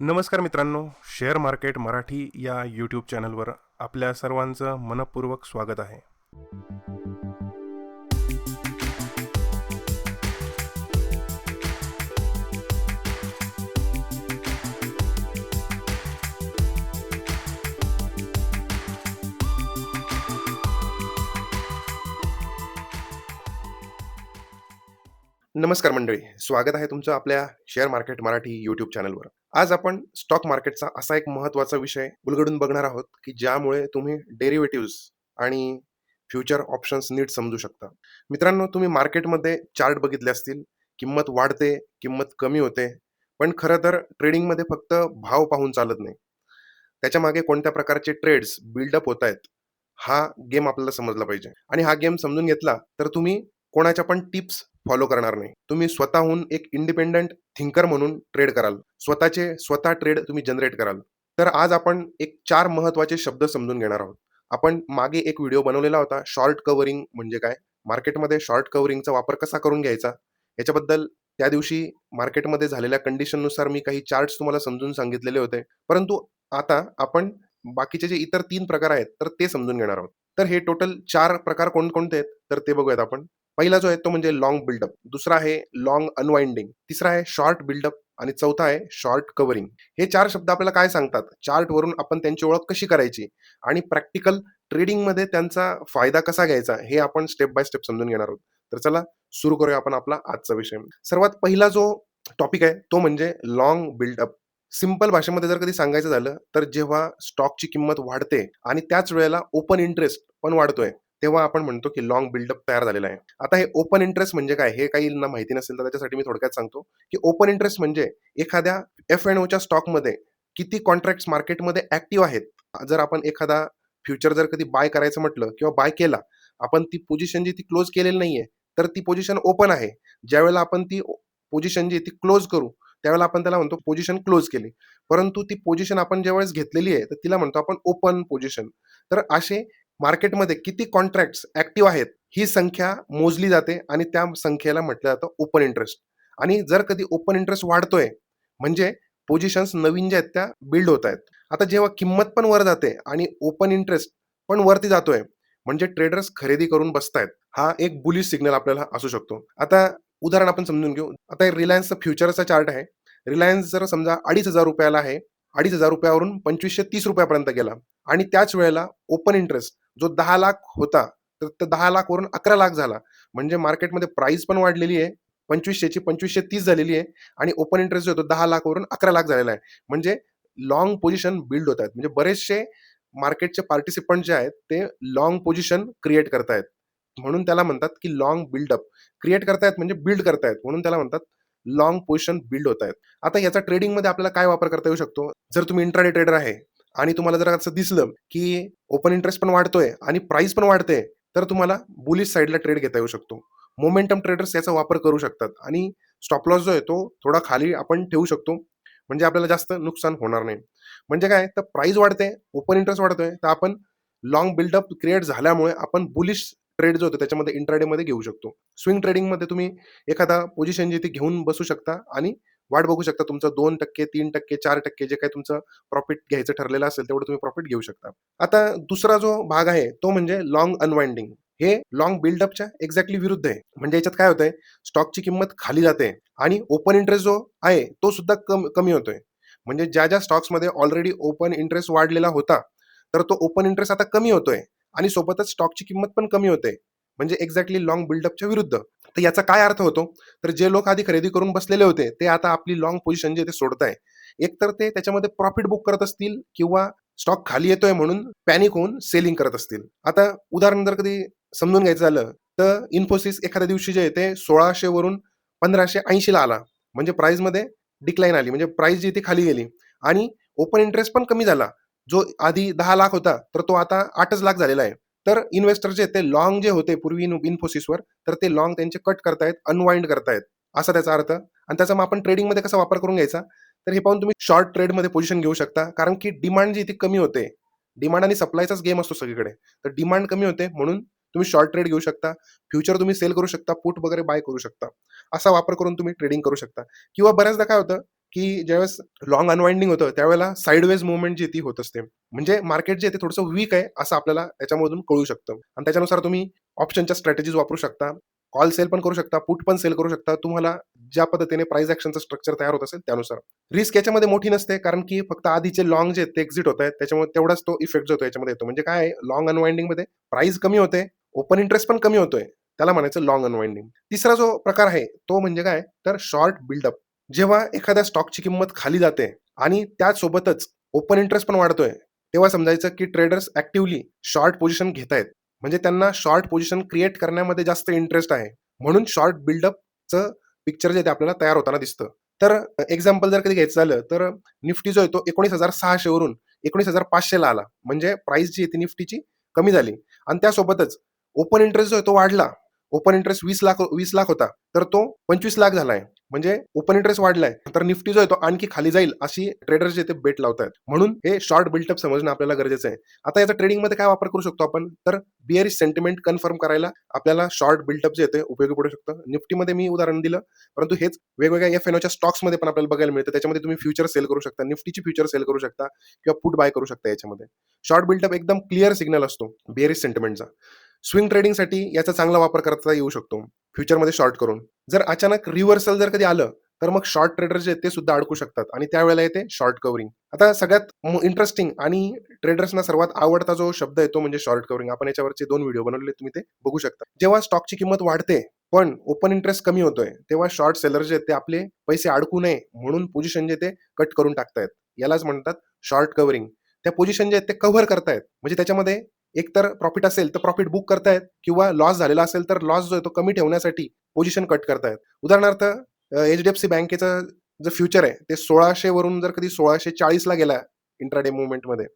नमस्कार मित्रांनो share market Marathi या यूट्यूब चॅनलवर आपल्या सर्वांचं मनपूर्वक स्वागत आहे. नमस्कार मंडळी. स्वागत आहे तुमचं आपल्या शेअर मार्केट मराठी यूट्यूब चॅनलवर आज आपण स्टॉक मार्केटचा असा एक महत्त्वाचा विषय उलगडून बघणार आहोत की ज्यामुळे तुम्ही डेरिव्हेटिव्ह आणि फ्युचर ऑप्शन्स नीट समजू शकता. मित्रांनो तुम्ही मार्केटमध्ये चार्ट बघितले असतील किंमत वाढते किंमत कमी होते पण खरं तर ट्रेडिंगमध्ये फक्त भाव पाहून चालत नाही. त्याच्यामागे कोणत्या प्रकारचे ट्रेड्स बिल्डअप होत आहेत हा गेम आपल्याला समजला पाहिजे. आणि हा गेम समजून घेतला तर तुम्ही कोणाच्या पण टिप्स फॉलो करणार नाही. तुम्ही स्वतःहून एक इंडिपेंडंट थिंकर म्हणून ट्रेड कराल. स्वतःचे स्वतः ट्रेड तुम्ही जनरेट कराल. तर आज आपण एक चार महत्त्वाचे शब्द समजून घेणार आहोत. आपण मागे एक व्हिडिओ बनवलेला होता शॉर्ट कव्हरिंग म्हणजे काय? मार्केटमध्ये शॉर्ट कव्हरिंगचा वापर कसा करून घ्यायचा? याच्याबद्दल त्या दिवशी मार्केटमध्ये झालेल्या कंडिशननुसार मी काही चार्ट्स तुम्हाला समजून सांगितलेले होते. परंतु आता आपण बाकीचे जे इतर तीन प्रकार आहेत तर ते समजून घेणार आहोत. तर हे टोटल चार प्रकार कोणकोणते आहेत? तर ते बघूयात आपण. पहिला जो आहे तो म्हणजे लॉंग बिल्डअप दुसरा आहे लॉंग अनवाइंडिंग तिसरा आहे शॉर्ट बिल्डअप आणि चौथा आहे शॉर्ट कव्हरिंग हे चार शब्द आपल्याला काय सांगतात? चार्टवरून आपण त्यांची ओळख कशी करायची? आणि प्रॅक्टिकल ट्रेडिंगमध्ये त्यांचा फायदा कसा घ्यायचा? हे आपण स्टेप बाय स्टेप समजून घेणार आहोत. तर चला सुरू करूया आपण आपला आजचा विषय. सर्वात पहिला जो टॉपिक आहे तो म्हणजे लॉंग बिल्डअप सिंपल भाषेमध्ये जर कधी सांगायचं झालं तर जेव्हा स्टॉकची किंमत वाढते आणि त्याच वेळेला ओपन इंटरेस्ट पण वाढतोय तेव्हा आपण म्हणतो की लॉंग बिल्डअप तयार झालेला आहे. आता हे ओपन इंटरेस्ट म्हणजे काय? हे काही ना माहिती नसेल तर त्याच्यासाठी मी थोडक्यात सांगतो की ओपन इंटरेस्ट म्हणजे एखाद्या एफ एन ओच्या स्टॉकमध्ये किती कॉन्ट्रॅक्ट मार्केटमध्ये ऍक्टिव्ह आहेत. जर आपण एखादा फ्युचर जर कधी बाय करायचं म्हटलं किंवा बाय केला आपण ती पोझिशन जी ती क्लोज केलेली नाहीये तर ती पोझिशन ओपन आहे. ज्यावेळेला आपण ती पोझिशन जी ती क्लोज करू त्यावेळेला आपण त्याला म्हणतो पोझिशन क्लोज केली. परंतु ती पोझिशन आपण ज्यावेळेस घेतलेली आहे तर तिला म्हणतो आपण ओपन पोझिशन तर असे मार्केटमध्ये किती कॉन्ट्रॅक्ट ऍक्टिव्ह आहेत ही संख्या मोजली जाते आणि त्या संख्येला म्हटलं जातं ओपन इंटरेस्ट आणि जर कधी ओपन इंटरेस्ट वाढतोय म्हणजे पोझिशन्स नवीन ज्या आहेत त्या बिल्ड होत आहेत. आता जेव्हा किंमत पण वर जाते आणि ओपन इंटरेस्ट पण वरती जातोय म्हणजे ट्रेडर्स खरेदी करून बसतायत हा एक बुलिश सिग्नल आपल्याला असू शकतो. आता उदाहरण आपण समजून घेऊ. आता रिलायन्सचा फ्युचरचा चार्ट आहे. रिलायन्स जर समजा अडीच हजार रुपयाला आहे अडीच हजार रुपयावरून पंचवीसशे तीस रुपयापर्यंत गेला आणि त्याच वेळेला ओपन इंटरेस्ट जो दहा लाख होता तर ते दहा लाख वरून अकरा लाख झाला. म्हणजे मार्केटमध्ये प्राइस पण वाढलेली आहे पंचवीसशेची पंचवीसशे तीस झालेली आहे आणि ओपन इंटरेस्ट जो होतो दहा लाखवरून अकरा लाख झालेला आहे. म्हणजे लॉंग पोझिशन बिल्ड होत आहेत. म्हणजे बरेचसे मार्केटचे पार्टिसिपंट जे आहेत ते लॉंग पोझिशन क्रिएट करतायत. म्हणून त्याला म्हणतात की लॉंग बिल्डअप क्रिएट करतायत म्हणजे बिल्ड करतायत. म्हणून त्याला म्हणतात लॉंग पोझिशन बिल्ड होत आहेत आता याचा ट्रेडिंगमध्ये आपल्याला काय वापर करता येऊ शकतो? जर तुम्ही इंट्राडे ट्रेडर आहे आणि तुम्हाला जर असं दिसलं की ओपन इंटरेस्ट पण वाढतोय आणि प्राइस पण वाढते तर तुम्हाला बुलिश साईडला ट्रेड घेता येऊ शकतो. मोमेंटम ट्रेडर्स याचा वापर करू शकतात आणि स्टॉप लॉस जो आहे तो थोडा खाली आपण ठेवू शकतो. म्हणजे आपल्याला जास्त नुकसान होणार नाही. म्हणजे काय? तर प्राइस वाढते ओपन इंटरेस्ट वाढतोय तर आपण लॉंग बिल्डअप क्रिएट झाल्यामुळे आपण बुलिश ट्रेड जो होतो त्याच्यामध्ये इंट्राडेमध्ये घेऊ शकतो. स्विंग ट्रेडिंगमध्ये तुम्ही एखादा पोझिशन जिथे घेऊन बसू शकता आणि वाट बघू शकता तुमचं दोन टक्के तीन टक्के चार टक्के जे काही तुमचं प्रॉफिट घ्यायचं ठरलेलं असेल तेवढं तुम्ही प्रॉफिट घेऊ शकता. आता दुसरा जो भाग आहे तो म्हणजे लॉंग अनवाइंडिंग हे लॉंग बिल्डअपच्या एक्झॅक्टली विरुद्ध आहे. म्हणजे याच्यात काय होतंय? स्टॉकची किंमत खाली जाते आणि ओपन इंटरेस्ट जो आहे तो सुद्धा कमी होतोय. म्हणजे ज्या ज्या स्टॉक्समध्ये ऑलरेडी ओपन इंटरेस्ट वाढलेला होता तर तो ओपन इंटरेस्ट आता कमी होतोय आणि सोबतच स्टॉकची किंमत पण कमी होते. म्हणजे एक्झॅक्टली लॉंग बिल्डअपच्या विरुद्ध. तर याचा काय अर्थ होतो? तर जे लोक आधी खरेदी करून बसलेले होते ते आता आपली लॉंग पोझिशन जे ते एक एकतर ते त्याच्यामध्ये प्रॉफिट बुक करत असतील किंवा स्टॉक खाली येतोय म्हणून पॅनिक होऊन सेलिंग करत असतील. आता उदाहरण जर कधी समजून घ्यायचं झालं तर इन्फोसिस एखाद्या दिवशी जे आहे ते सोळाशे वरून पंधराशे ऐंशीला आला. म्हणजे प्राईजमध्ये डिक्लाईन आली. म्हणजे प्राईज जी ती खाली गेली. आणि ओपन इंटरेस्ट पण कमी झाला. जो आधी दहा लाख होता तर तो आता आठच लाख झालेला आहे. तर इन्व्हेस्टर जे ते लॉंग जे होते पूर्वी इन्फोसिसवर तर ते लॉंग त्यांचे कट करतायत अनवाइंड करतायत. असा त्याचा अर्थ. आणि त्याचा मग आपण ट्रेडिंगमध्ये कसा वापर करून घ्यायचा? तर हे पाहून तुम्ही शॉर्ट ट्रेडमध्ये पोझिशन घेऊ शकता. कारण की डिमांड जी इथे कमी होते. डिमांड आणि सप्लायचाच गेम असतो सगळीकडे. तर डिमांड कमी होते म्हणून तुम्ही शॉर्ट ट्रेड घेऊ शकता. फ्युचर तुम्ही सेल करू शकता पुट वगैरे बाय करू शकता. असा वापर करून तुम्ही ट्रेडिंग करू शकता. किंवा बऱ्याचदा काय होतं? की ज्यावेळेस लॉंग अनवाइंडिंग होतं त्यावेळेला साईडवेज मुवमेंट जी ती होत असते. म्हणजे मार्केट जे आहे ते थोडंसं वीक आहे असं आपल्याला त्याच्यामधून कळू शकतं. आणि त्याच्यानुसार तुम्ही ऑप्शनच्या स्ट्रॅटेजीज वापरू शकता. कॉल सेल पण करू शकता पुट पण सेल करू शकता. तुम्हाला ज्या पद्धतीने प्राइस ऍक्शनचं स्ट्रक्चर तयार होत असेल त्यानुसार. रिस्क याच्यामध्ये मोठी नसते कारण की फक्त आधीचे लॉंग जे आहेत ते एक्झिट होत आहेत. त्याच्यामुळे तेवढाच तो इफेक्ट जो होतो याच्यामध्ये येतो. म्हणजे काय लॉंग अनवाइंडिंगमध्ये प्राइस कमी होते ओपन इंटरेस्ट पण कमी होतोय. त्याला म्हणायचं लॉंग अनवाइंडिंग तिसरा जो प्रकार आहे तो म्हणजे काय? तर शॉर्ट बिल्डअप जेव्हा एखाद्या स्टॉकची किंमत खाली जाते आणि त्यासोबतच ओपन इंटरेस्ट पण वाढतोय तेव्हा समजायचं की ट्रेडर्स ऍक्टिव्हली शॉर्ट पोझिशन घेत आहेत. म्हणजे त्यांना शॉर्ट पोझिशन क्रिएट करण्यामध्ये जास्त इंटरेस्ट आहे. म्हणून शॉर्ट बिल्डअपचं पिक्चर जे ते आपल्याला तयार होताना दिसतं. तर एक्झाम्पल जर कधी घ्यायचं झालं तर निफ्टी जो आहे तो एकोणीस हजार सहाशे वरून एकोणीस हजार पाचशेला आला. म्हणजे प्राइस जी आहे ती निफ्टीची कमी झाली. आणि त्यासोबतच ओपन इंटरेस्ट जो आहे तो वाढला. ओपन इंटरेस्ट वीस लाख वीस लाख होता. तर तो पंचवीस लाख झालाय म्हणजे ओपन इंटरेस्ट वाढलाय तर निफ्टी जो आहे तो आणखी खाली जाईल अशी ट्रेडर्स जे ते बेट लावतात म्हणून हे शॉर्ट बिल्टअप समजणं आपल्याला गरजेचं आहे. आता याचा ट्रेडिंगमध्ये काय वापर करू शकतो आपण? तर बिअरिश सेंटिमेंट कन्फर्म करायला आपल्याला शॉर्ट बिल्टअप जे येते उपयोगी पडू शकतं. निफ्टीमध्ये मी उदाहरण दिलं परंतु हेच वेगवेगळ्या एफ एनओच्या स्टॉक्समध्ये पण आपल्याला बघायला मिळतं. त्याच्यामध्ये तुम्ही फ्युचर सेल करू शकता निफ्टीची फ्युचर सेल करू शकता किंवा पुट बाय करू शकता याच्यामध्ये. शॉर्ट बिल्टअप एकदम क्लिअर सिग्नल असतो बिअरिश सेंटिमेंटचा स्विंग ट्रेडिंगसाठी याचा चांगला वापर करता येऊ शकतो. फ्युचरमध्ये शॉर्ट करून. जर अचानक रिव्हर्सल जर कधी आलं तर मग शॉर्ट ट्रेडर जे आहेत ते सुद्धा अडकू शकतात. आणि त्यावेळेला येते शॉर्ट कव्हरिंग आता सगळ्यात इंटरेस्टिंग आणि ट्रेडर्सना सर्वात आवडता जो शब्द आहे तो म्हणजे शॉर्ट कव्हरिंग आपण याच्यावरचे दोन व्हिडिओ बनवले तुम्ही ते बघू शकता. जेव्हा स्टॉकची किंमत वाढते पण ओपन इंटरेस्ट कमी होतोय तेव्हा शॉर्ट सेलर जे आहेत ते आपले पैसे अडकू नये म्हणून पोझिशन जे ते कट करून टाकतायत. यालाच म्हणतात शॉर्ट कव्हरिंग त्या पोझिशन जे आहेत ते कव्हर करतायत. म्हणजे त्याच्यामध्ये एकतर प्रॉफिट असेल तर प्रॉफिट बुक करतायत किंवा लॉस झालेला असेल तर लॉस जो आहे तो कमी ठेवण्यासाठी पोझिशन कट करतायत. उदाहरणार्थ एच डी एफ सी बँकेचं जे फ्युचर आहे ते सोळाशे वरून जर कधी सोळाशे चाळीसला गेला इंट्राडे मुवमेंटमध्ये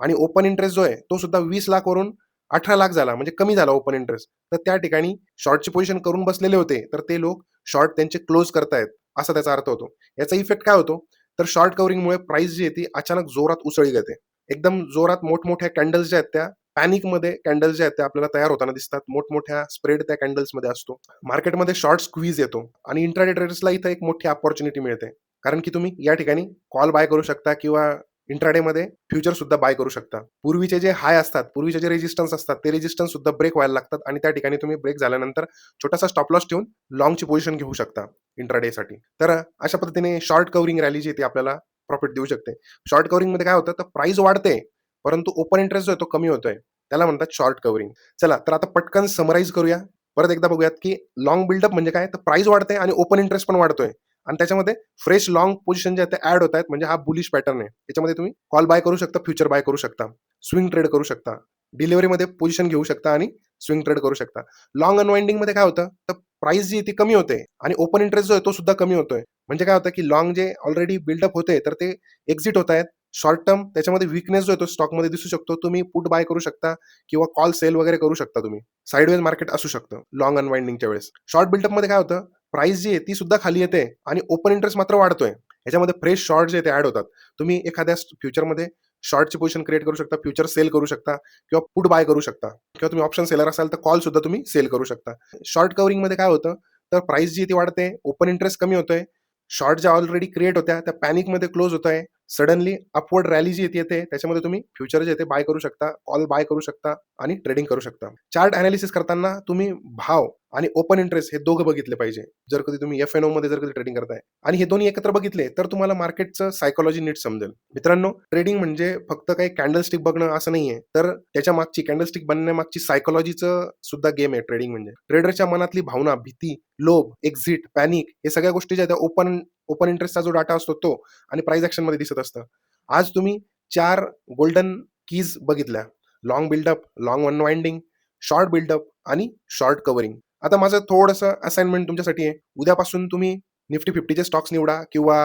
आणि ओपन इंटरेस्ट जो आहे तो सुद्धा वीस लाख वरून अठरा लाख झाला म्हणजे कमी झाला ओपन इंटरेस्ट तर त्या ठिकाणी शॉर्टची पोझिशन करून बसलेले होते तर ते लोक शॉर्ट त्यांचे क्लोज करतायत असा त्याचा अर्थ होतो. याचा इफेक्ट काय होतो? तर शॉर्ट कव्हरिंगमुळे प्राइस जी आहे ती अचानक जोरात उसळी घेते. एकदम जोरात मोठमोठ्या कॅन्डल्स ज्या आहेत त्या पॅनिकमध्ये कॅन्डल्स जे आहेत त्या आपल्याला तयार होताना दिसतात. मोठमोठ्या स्प्रेड त्या कॅन्डल्समध्ये असतो. मार्केटमध्ये शॉर्ट स्क्वीज येतो आणि इंट्राडे ट्रेडर्सला इथं एक मोठी अपॉर्च्युनिटी मिळते. कारण की तुम्ही या ठिकाणी कॉल बाय करू शकता किंवा इंट्राडेमध्ये फ्युचर सुद्धा बाय करू शकता. पूर्वीचे जे हाय असतात पूर्वीचे जे रेजिस्टन्स असतात ते रेजिस्टन्स सुद्धा ब्रेक व्हायला लागतात आणि त्या ठिकाणी तुम्ही ब्रेक झाल्यानंतर छोटासा स्टॉप लॉस ठेवून लॉंगची पोझिशन घेऊ शकता इंट्राडेसाठी तर अशा पद्धतीने शॉर्ट कव्हरिंग रॅली जी ती आपल्याला प्रॉफिट देऊ शकते. शॉर्ट कव्हरिंगमध्ये काय होतं? तर प्राइस वाढते परंतु ओपन इंटरेस्ट जो आहे तो कमी होतोय. त्याला म्हणतात शॉर्ट कव्हरिंग चला तर आता पटकन समराईज करूया. परत एकदा बघूयात की लॉंग बिल्डअप म्हणजे काय? तर प्राइस वाढते आणि ओपन इंटरेस्ट पण वाढतोय. आणि त्याच्यामध्ये फ्रेश लॉंग पोझिशन जे आहे ते ऍड होत आहेत म्हणजे हा बुलिश पॅटर्न आहे. त्याच्यामध्ये तुम्ही कॉल बाय करू शकता फ्युचर बाय करू शकता. स्विंग ट्रेड करू शकता. डिलिव्हरीमध्ये पोझिशन घेऊ शकता आणि स्विंग ट्रेड करू शकता. लॉंग अनवाइंडिंगमध्ये काय होतं? तर प्राइस जी ती कमी होते आणि ओपन इंटरेस्ट जो आहे तो सुद्धा कमी होतोय. म्हणजे काय होतं की लॉंग जे ऑलरेडी बिल्डअप होते तर ते एक्झिट होत आहेत शॉर्ट टर्म त्याच्यामध्ये विकनेस जो येतो स्टॉकमध्ये दिसू शकतो. तुम्ही पुट बाय करू शकता किंवा कॉल सेल वगैरे करू शकता तुम्ही. साईडवेज मार्केट असू शकतं लॉंग अनवाइंडिंगच्या वेळेस. शॉर्ट बिल्डअपमध्ये काय होतं? प्राइस जी आहे ती सुद्धा खाली येते आणि ओपन इंटरेस्ट मात्र वाढतोय. याच्यामध्ये फ्रेश शॉर्ट जे ते ऍड होतात. तुम्ही एखाद्या फ्युचरमध्ये शॉर्टची पोझिशन क्रिएट करू शकता फ्युचर सेल करू शकता किंवा पुट बाय करू शकता. किंवा तुम्ही ऑप्शन सेलर असाल तर कॉल सुद्धा तुम्ही सेल करू शकता. शॉर्ट कव्हरिंगमध्ये काय होतं? तर प्राइस जी ती वाढते ओपन इंटरेस्ट कमी होतोय. शॉर्ट ज्या ऑलरेडी क्रिएट होत्या त्या पॅनिकमध्ये क्लोज होत आहे सडनली अपवर्ड रॅली जी येते. त्याच्यामध्ये तुम्ही फ्युचर जे येते बाय करू शकता कॉल बाय करू शकता आणि ट्रेडिंग करू शकता. चार्ट अनालिसिस करताना तुम्ही भाव आणि ओपन इंटरेस्ट हे दोघं बघितले पाहिजे. जर कधी तुम्ही एफ एन ओ मध्ये जर कधी ट्रेडिंग करताय आणि हे दोन्ही एकत्र बघितले तर तुम्हाला मार्केटचं सायकोलॉजी नीट समजेल. मित्रांनो ट्रेडिंग म्हणजे फक्त काही कॅन्डलस्टिक बघणं असं नाहीये. तर त्याच्या मागची कॅन्डलस्टिक बनण्यामागची सायकोलॉजीचं सुद्धा गेम आहे ट्रेडिंग म्हणजे. ट्रेडरच्या मनातली भावना भीती लोभ एक्झिट पॅनिक हे सगळ्या गोष्टी ज्या त्या ओपन ओपन इंटरेस्टचा जो डाटा असतो तो आणि प्राइस ऍक्शनमध्ये दिसत असतं. आज तुम्ही चार गोल्डन कीज बघितल्या. Long buildup long unwinding short buildup आणि शॉर्ट कव्हरिंग आता माझं थोडंसं असाइनमेंट तुमच्यासाठी आहे. उद्यापासून तुम्ही निफ्टी फिफ्टीचे स्टॉक्स निवडा किंवा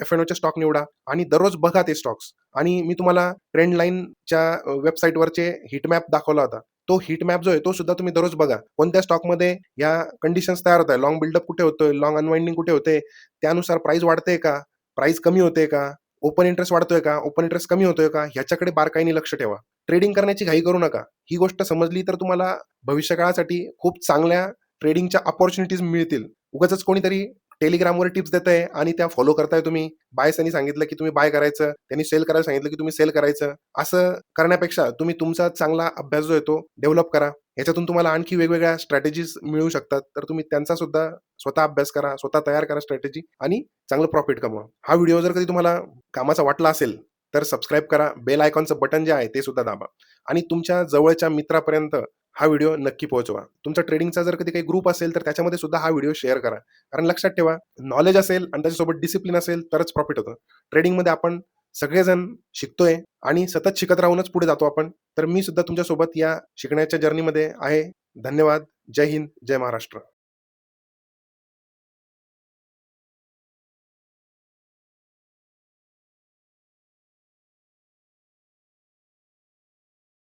एफ एन ओचे स्टॉक निवडा आणि दररोज बघा ते स्टॉक्स आणि मी तुम्हाला ट्रेंड लाईनच्या वेबसाईटवरचे हिट मॅप दाखवला होता. तो हिट मॅप जो आहे तो सुद्धा तुम्ही दररोज बघा. कोणत्या स्टॉकमध्ये या कंडिशन्स तयार होत आहे लॉंग बिल्डअप कुठे होतोय? लॉंग अनवाइंडिंग कुठे होते? त्यानुसार प्राइस वाढते का? प्राइस कमी होते का? ओपन इंटरेस्ट वाढतोय का? ओपन इंटरेस्ट कमी होतोय का? ह्याच्याकडे बारकाईने लक्ष ठेवा. ट्रेडिंग करण्याची घाई करू नका. ही गोष्ट समजली तर तुम्हाला भविष्यकाळासाठी खूप चांगल्या ट्रेडिंगच्या अपॉर्च्युनिटीज मिळतील. उगाच कोणीतरी टेलिग्रामवर टिप्स देत आहे आणि त्या फॉलो करताय तुम्ही. बायसनी सांगितलं की तुम्ही बाय करायचं. त्यांनी सेल करायला सांगितलं की तुम्ही सेल करायचं. असं करण्यापेक्षा तुम्ही तुमचा चांगला अभ्यास जो येतो डेव्हलप करा. याच्यातून तुम्हाला आणखी वेगवेगळ्या स्ट्रॅटेजीज मिळू शकतात. तर तुम्ही त्यांचा सुद्धा स्वतः अभ्यास करा स्वतः तयार करा स्ट्रॅटेजी आणि चांगलं प्रॉफिट कमवा. हा व्हिडिओ जर कधी तुम्हाला कामाचा वाटला असेल तर सबस्क्राईब करा. बेल आयकॉनचं बटन जे आहे ते सुद्धा दाबा. आणि तुमच्या जवळच्या मित्रापर्यंत हा व्हिडिओ नक्की पोहोचवा. तुमचा ट्रेडिंगचा जर कधी काही ग्रुप असेल तर त्याच्यामध्ये सुद्धा हा व्हिडिओ शेअर करा. कारण लक्षात ठेवा नॉलेज असेल आणि त्याच्यासोबत डिसिप्लिन असेल तरच प्रॉफिट होतं. ट्रेडिंगमध्ये आपण सगळेजण शिकतोय आणि सतत शिकत राहूनच पुढे जातो आपण. तर मी सुद्धा तुमच्यासोबत या शिकण्याच्या जर्नीमध्ये आहे. धन्यवाद. जय हिंद. जय महाराष्ट्र.